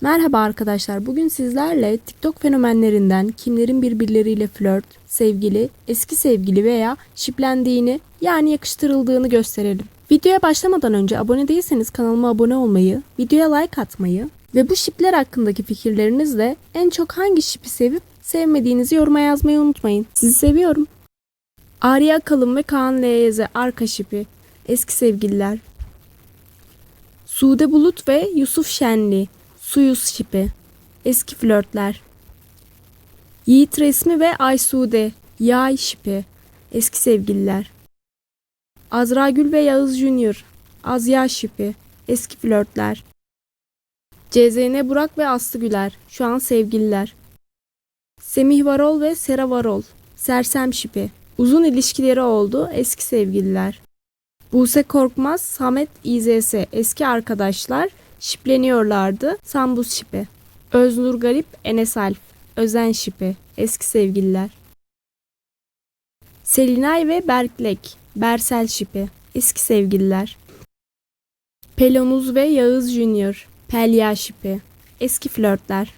Merhaba arkadaşlar. Bugün sizlerle TikTok fenomenlerinden kimlerin birbirleriyle flört, sevgili, eski sevgili veya şiplendiğini yani yakıştırıldığını gösterelim. Videoya başlamadan önce abone değilseniz kanalıma abone olmayı, videoya like atmayı ve bu şipler hakkındaki fikirlerinizle en çok hangi şipi sevip sevmediğinizi yoruma yazmayı unutmayın. Sizi seviyorum. Arya Kalın ve Kaan Leyeze arka şipi, eski sevgililer. Sude Bulut ve Yusuf Şenli, Suyuz şipi, eski flörtler. Yiğit Resmi ve Aysude, Yay şipi, eski sevgililer. Azra Gül ve Yağız Junior, Azya şipi, eski flörtler. CZN Burak ve Aslı Güler, şu an sevgililer. Semih Varol ve Sera Varol, Sersem şipi, uzun ilişkileri oldu, eski sevgililer. Buse Korkmaz, Samet İZS, eski arkadaşlar, şipleniyorlardı, Sambuz şipi. Öznur Garip, Enes Alp, Özen şipi, eski sevgililer. Selinay ve Berklek, Bersel şipi, eski sevgililer. Pelonuz ve Yağız Junior, Pelya şipi, eski flörtler.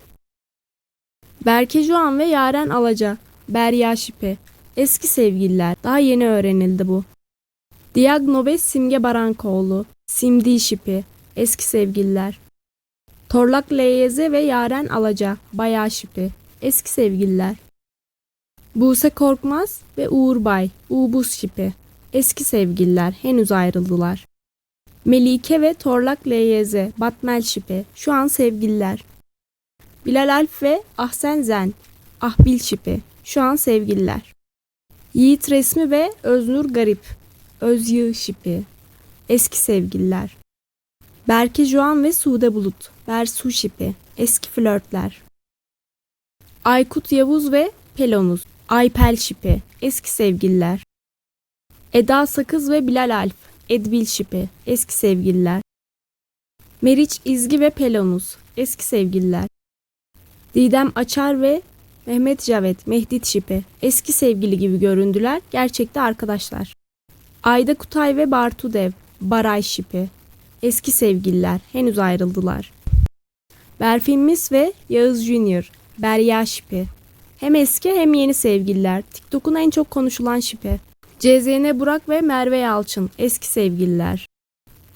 Berke Juan ve Yaren Alaca, Berya şipi, eski sevgililer. Daha yeni öğrenildi bu. Diagno ve Simge Barankoğlu, Simdi şipi, eski sevgililer. Torlak LYZ ve Yaren Alaca, bayağı şipi, eski sevgililer. Buse Korkmaz ve Uğur Bay, Uğbuz şipi, eski sevgililer, henüz ayrıldılar. Melike ve Torlak LYZ, Batmel şipi, şu an sevgililer. Bilal Alp ve Ahsen Zen, Ahbil şipi, şu an sevgililer. Yiğit Resmi ve Öznur Garip, Özyığ şipi, eski sevgililer. Berke Juan ve Sude Bulut, Bersu şipi, eski flörtler. Aykut Yavuz ve Pelonuz, Aypel şipi, eski sevgililer. Eda Sakız ve Bilal Alp, Edbil şipi, eski sevgililer. Meriç İzgi ve Pelonuz, eski sevgililer. Didem Açar ve Mehmet Cavet, Mehdit şipi, eski sevgili gibi göründüler, gerçekte arkadaşlar. Ayda Kutay ve Bartu Dev, Baray şipi, eski sevgililer, henüz ayrıldılar. Berfin Mis ve Yağız Junior, Berya şipi. Hem eski hem yeni sevgililer, TikTok'un en çok konuşulan şipi. CZN Burak ve Merve Yalçın, eski sevgililer.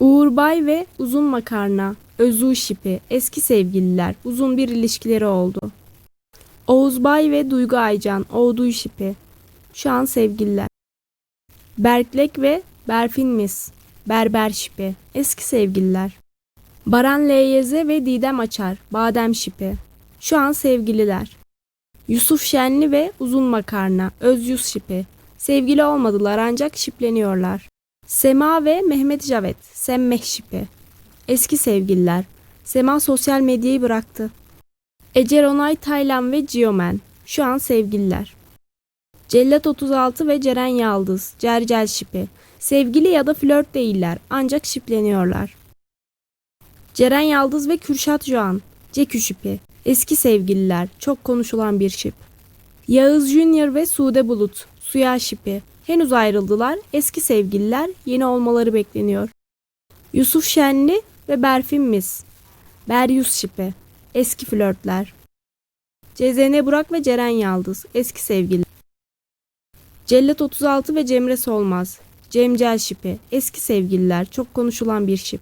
Uğur Bay ve Uzun Makarna, Özü şipi, eski sevgililer, uzun bir ilişkileri oldu. Oğuz Bay ve Duygu Aycan, Oğduy şipi, şu an sevgililer. Berklek ve Berfin Mis, Berber şipi, eski sevgililer. Baran LYZ ve Didem Açar, Badem şipi, şu an sevgililer. Yusuf Şenli ve Uzun Makarna, Özyus şipi, sevgili olmadılar ancak şipleniyorlar. Sema ve Mehmet Cavet, Semmeh şipi, eski sevgililer. Sema sosyal medyayı bıraktı. Ece Ronay Taylan ve Giomen, şu an sevgililer. Cellat 36 ve Ceren Yaldız, Cercel şipi. Sevgili ya da flört değiller ancak şipleniyorlar. Ceren Yaldız ve Kürşat Joğan, Cekü şipi. Eski sevgililer, çok konuşulan bir şip. Yağız Junior ve Sude Bulut, Suya şipi. Henüz ayrıldılar, eski sevgililer, yeni olmaları bekleniyor. Yusuf Şenli ve Berfin Mis, Beryus şipi. Eski flörtler. CZN Burak ve Ceren Yaldız, eski sevgili. Cellat 36 ve Cemre Solmaz, Cemcel şipi, eski sevgililer, çok konuşulan bir şip.